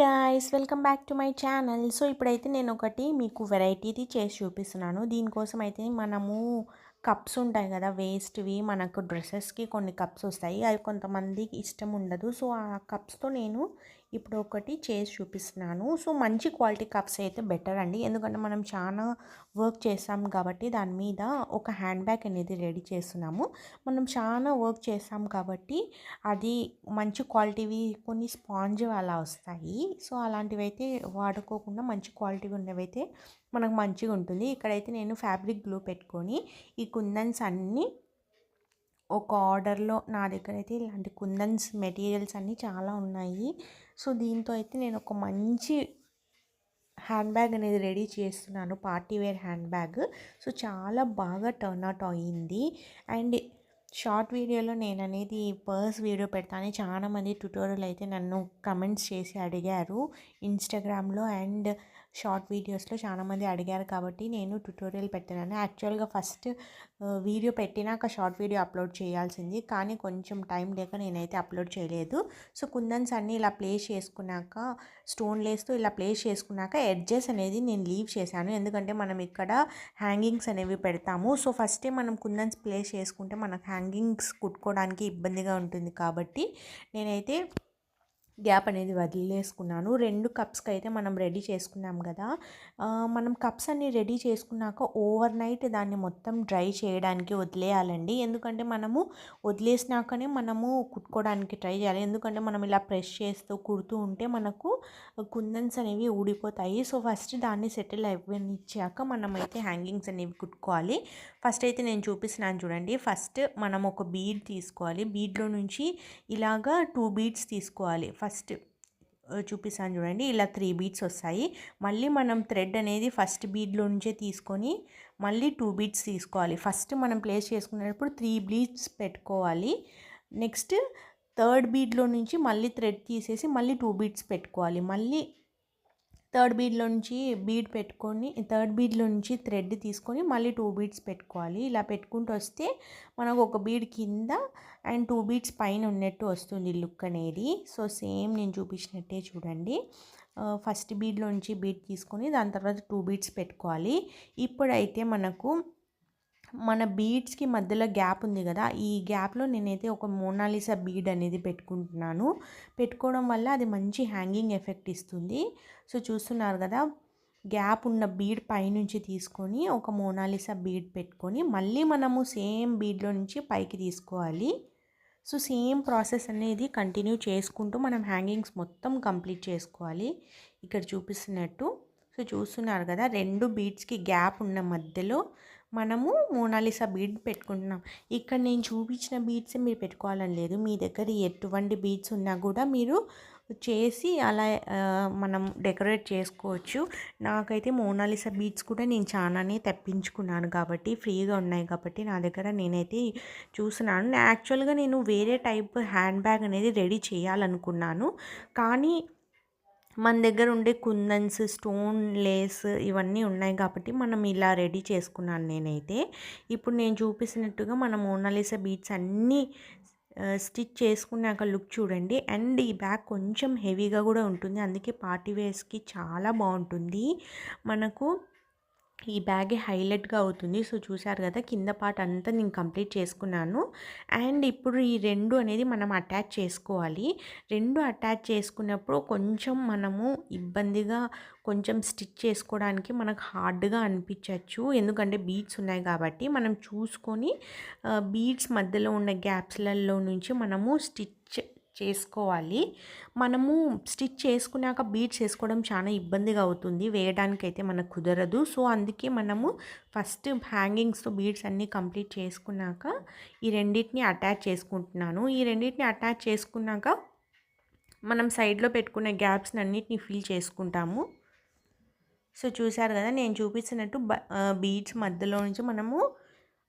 Guys welcome back to my channel so ఇప్పుడైతే నేను ఒకటి మీకు వెరైటీది చేసి చూపిస్తున్నాను. దీనికోసం అయితే మనము కప్స్ ఉంటాయి కదా వేస్ట్వి మనకు డ్రెస్సెస్కి కొన్ని కప్స్ వస్తాయి. అవి కొంతమందికి ఇష్టం ఉండదు. సో ఆ కప్స్తో నేను ఇప్పుడు ఒకటి చేసి చూపిస్తున్నాను. సో మంచి క్వాలిటీ కప్స్ అయితే బెటర్ అండి. ఎందుకంటే మనం చాలా వర్క్ చేసాం కాబట్టి దాని మీద ఒక హ్యాండ్ బ్యాగ్ అనేది రెడీ చేస్తున్నాము. మనం చాలా వర్క్ చేసాం కాబట్టి అది మంచి క్వాలిటీవి కొన్ని స్పాంజ్ అలా వస్తాయి. సో అలాంటివి అయితే వాడుకోకుండా మంచి క్వాలిటీ ఉన్నవి అయితే మనకు మంచిగా ఉంటుంది. ఇక్కడైతే నేను ఫ్యాబ్రిక్ గ్లూ పెట్టుకొని ఈ కుందన్స్ అన్నీ ఒక ఆర్డర్లో నా దగ్గర అయితే ఇలాంటి కుందన్స్ మెటీరియల్స్ అన్నీ చాలా ఉన్నాయి. సో దీంతో అయితే నేను ఒక మంచి హ్యాండ్ బ్యాగ్ అనేది రెడీ చేస్తున్నాను party wear hand bag so చాలా బాగా టర్న్ అవుట్ అయ్యింది అండ్ షార్ట్ వీడియోలో నేను అనేది పర్స్ వీడియో పెడతాను చాలామంది ట్యూటోరియల్ అయితే నన్ను కమెంట్స్ చేసి అడిగారు. ఇన్స్టాగ్రామ్లో అండ్ షార్ట్ వీడియోస్లో చాలామంది అడిగారు కాబట్టి నేను ట్యూటోరియల్ పెట్టినాను. యాక్చువల్గా ఫస్ట్ వీడియో పెట్టినాక షార్ట్ వీడియో అప్లోడ్ చేయాల్సింది. కానీ కొంచెం టైం లేక నేనైతే అప్లోడ్ చేయలేదు. సో కుందన్స్ అన్నీ ఇలా ప్లేస్ చేసుకున్నాక స్టోన్ లేస్తూ ఇలా ప్లేస్ చేసుకున్నాక ఎడ్జెస్ అనేది నేను లీవ్ చేశాను. ఎందుకంటే మనం ఇక్కడ హ్యాంగింగ్స్ అనేవి పెడతాము. సో ఫస్టే మనం కుందన్స్ ప్లేస్ చేసుకుంటే మనకు హ్యాంగింగ్స్ కుట్టుకోవడానికి ఇబ్బందిగా ఉంటుంది కాబట్టి నేనైతే గ్యాప్ అనేది వదిలేసుకున్నాను. రెండు కప్స్కి అయితే మనం రెడీ చేసుకున్నాం కదా. మనం కప్స్ అన్ని రెడీ చేసుకున్నాక ఓవర్ నైట్ దాన్ని మొత్తం డ్రై చేయడానికి వదిలేయాలండి. ఎందుకంటే మనము వదిలేసినాకనే మనము కుట్టుకోవడానికి ట్రై చేయాలి. ఎందుకంటే మనం ఇలా ప్రెస్ చేస్తూ కుడుతూ ఉంటే మనకు కుందన్స్ అనేవి ఊడిపోతాయి. సో ఫస్ట్ దాన్ని సెటిల్ అయిపోయినిచ్చాక మనం అయితే హ్యాంగింగ్స్ అనేవి కుట్టుకోవాలి. ఫస్ట్ అయితే నేను చూపిస్తున్నాను చూడండి. ఫస్ట్ మనం ఒక బీడ్ తీసుకోవాలి. బీడ్లో నుంచి ఇలాగా టూ బీడ్స్ తీసుకోవాలి. ఫస్ట్ చూపిస్తాను చూడండి. ఇలా త్రీ బీట్స్ వస్తాయి. మళ్ళీ మనం థ్రెడ్ అనేది ఫస్ట్ బీడ్లో నుంచే తీసుకొని మళ్ళీ టూ బీట్స్ తీసుకోవాలి. ఫస్ట్ మనం ప్లేస్ చేసుకునేటప్పుడు త్రీ బీట్స్ పెట్టుకోవాలి. నెక్స్ట్ థర్డ్ బీడ్లో నుంచి మళ్ళీ థ్రెడ్ తీసేసి మళ్ళీ టూ బీట్స్ పెట్టుకోవాలి. మళ్ళీ థర్డ్ బీడ్లో నుంచి బీడ్ పెట్టుకొని థర్డ్ బీడ్లో నుంచి థ్రెడ్ తీసుకొని మళ్ళీ టూ బీడ్స్ పెట్టుకోవాలి. ఇలా పెట్టుకుంటూ వస్తే మనకు ఒక బీడ్ కింద అండ్ టూ బీడ్స్ పైన ఉన్నట్టు వస్తుంది లుక్ అనేది. సో సేమ్ నేను చూపించినట్టే చూడండి. ఫస్ట్ బీడ్లో నుంచి బీడ్ తీసుకొని దాని తర్వాత టూ బీడ్స్ పెట్టుకోవాలి. ఇప్పుడైతే మనకు మన బీడ్స్కి మధ్యలో గ్యాప్ ఉంది కదా ఈ గ్యాప్లో నేనైతే ఒక మోనాలిసా బీడ్ అనేది పెట్టుకుంటున్నాను. పెట్టుకోవడం వల్ల అది మంచి హ్యాంగింగ్ ఎఫెక్ట్ ఇస్తుంది. సో చూస్తున్నారు కదా గ్యాప్ ఉన్న బీడ్ పైనుంచి తీసుకొని ఒక మోనాలిసా బీడ్ పెట్టుకొని మళ్ళీ మనము సేమ్ బీడ్లో నుంచి పైకి తీసుకోవాలి. సో సేమ్ ప్రాసెస్ అనేది కంటిన్యూ చేసుకుంటూ మనం హ్యాంగింగ్స్ మొత్తం కంప్లీట్ చేసుకోవాలి. ఇక్కడ చూపిస్తున్నట్టు. సో చూస్తున్నారు కదా రెండు బీడ్స్కి గ్యాప్ ఉన్న మధ్యలో మనము మోనాలిసా బీడ్ పెట్టుకుంటున్నాం. ఇక్కడ నేను చూపించిన బీడ్స్ మీరు పెట్టుకోవాలని లేదు. మీ దగ్గర ఎటువంటి బీడ్స్ ఉన్నా కూడా మీరు చేసి అలా మనం డెకరేట్ చేసుకోవచ్చు. నాకైతే మోనాలిసా బీడ్స్ కూడా నేను చాలానే తెప్పించుకున్నాను కాబట్టి ఫ్రీగా ఉన్నాయి కాబట్టి నా దగ్గర నేనైతే చూస్తున్నాను. యాక్చువల్గా నేను వేరే టైప్ హ్యాండ్ బ్యాగ్ అనేది రెడీ చేయాలనుకున్నాను. కానీ మన దగ్గర ఉండే కుందన్స్ స్టోన్ లేస్ ఇవన్నీ ఉన్నాయి కాబట్టి మనం ఇలా రెడీ చేసుకున్నాను నేనైతే. ఇప్పుడు నేను చూపిస్తున్నట్టుగా మనం మోనాలిసా బీట్స్ అన్నీ స్టిచ్ చేసుకున్నాక లుక్ చూడండి. అండ్ ఈ బ్యాగ్ కొంచెం హెవీగా కూడా ఉంటుంది. అందుకే పార్టీ వేర్స్కి చాలా బాగుంటుంది. మనకు ఈ బ్యాగే హైలైట్గా అవుతుంది. సో చూసారు కదా కింద పార్ట్ అంతా నేను కంప్లీట్ చేసుకున్నాను. అండ్ ఇప్పుడు ఈ రెండు అనేది మనం అటాచ్ చేసుకోవాలి. రెండు అటాచ్ చేసుకున్నప్పుడు కొంచెం మనము ఇబ్బందిగా కొంచెం స్టిచ్ చేసుకోవడానికి మనకు హార్డ్గా అనిపించవచ్చు ఎందుకంటే బీడ్స్ ఉన్నాయి కాబట్టి మనం చూసుకొని బీడ్స్ మధ్యలో ఉన్న గ్యాప్స్లలో నుంచి మనము స్టిచ్ చేసుకోవాలి. మనము స్టిచ్ చేసుకున్నాక బీడ్స్ వేసుకోవడం చాలా ఇబ్బందిగా అవుతుంది. వేయడానికి అయితే మనకు కుదరదు. సో అందుకే మనము ఫస్ట్ హ్యాంగింగ్స్తో బీడ్స్ అన్నీ కంప్లీట్ చేసుకున్నాక ఈ రెండింటిని అటాచ్ చేసుకుంటున్నాను. ఈ రెండింటిని అటాచ్ చేసుకున్నాక మనం సైడ్లో పెట్టుకున్న గ్యాప్స్ని అన్నిటిని ఫిల్ చేసుకుంటాము. సో చూసారు కదా నేను చూపిస్తున్నట్టు బీడ్స్ మధ్యలో నుంచి మనము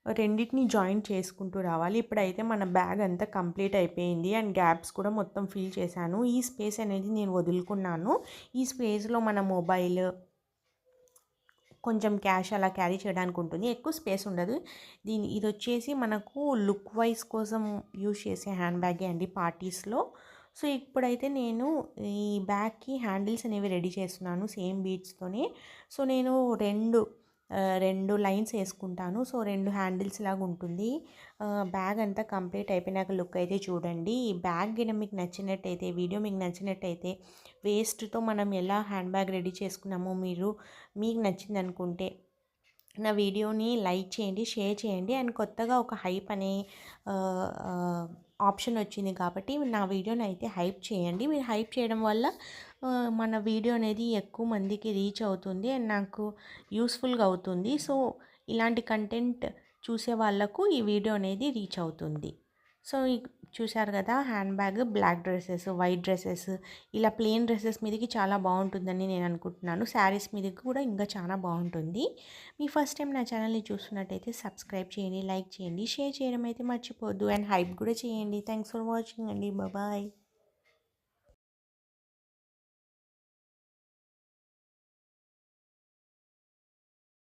రెండింటిని జాయింట్ చేసుకుంటూ రావాలి. ఇప్పుడైతే మన బ్యాగ్ అంతా కంప్లీట్ అయిపోయింది. అండ్ గ్యాప్స్ కూడా మొత్తం ఫిల్ చేశాను. ఈ స్పేస్ అనేది నేను వదులుకున్నాను. ఈ స్పేస్లో మన మొబైల్ కొంచెం క్యాష్ అలా క్యారీ చేయడానికి ఉంటుంది. ఎక్కువ స్పేస్ ఉండదు. దీని ఇది వచ్చేసి మనకు లుక్ వైజ్ కోసం యూజ్ చేసే హ్యాండ్ బ్యాగే అండి పార్టీస్లో. సో ఇప్పుడైతే నేను ఈ బ్యాగ్కి హ్యాండిల్స్ అనేవి రెడీ చేస్తున్నాను సేమ్ బీట్స్తోనే. సో నేను రెండు రెండు లైన్స్ వేసుకుంటాను. సో రెండు హ్యాండిల్స్ లాగా ఉంటుంది. బ్యాగ్ అంతా కంప్లీట్ అయిపోయినాక లుక్ అయితే చూడండి. ఈ బ్యాగ్ గిన మీకు నచ్చినట్టయితే వీడియో మీకు నచ్చినట్టయితే వేస్ట్తో మనం ఎలా హ్యాండ్ బ్యాగ్ రెడీ చేసుకున్నామో మీరు మీకు నచ్చింది అనుకుంటే నా వీడియోని లైక్ చేయండి షేర్ చేయండి. అండ్ కొత్తగా ఒక హైప్ అనే ఆప్షన్ వచ్చింది కాబట్టి నా వీడియోని అయితే హైప్ చేయండి. మీరు హైప్ చేయడం వల్ల మన వీడియో అనేది ఎక్కువ మందికి రీచ్ అవుతుంది అండ్ నాకు యూస్ఫుల్గా అవుతుంది. సో ఇలాంటి కంటెంట్ చూసే వాళ్ళకు ఈ వీడియో అనేది రీచ్ అవుతుంది. సో ఈ- చూశారు కదా hand bag black dresses white dresses ఇలా ప్లెయిన్ డ్రెస్సెస్ మీదకి చాలా బాగుంటుందని నేను అనుకుంటున్నాను. శారీస్ మీదకి కూడా ఇంకా చాలా బాగుంటుంది. మీ ఫస్ట్ టైం నా ఛానల్ని చూస్తున్నట్టయితే సబ్స్క్రైబ్ చేయండి లైక్ చేయండి షేర్ చేయడం అయితే మర్చిపోద్దు అండ్ హైప్ కూడా చేయండి. థ్యాంక్స్ ఫర్ వాచింగ్ అండి. బాయ్.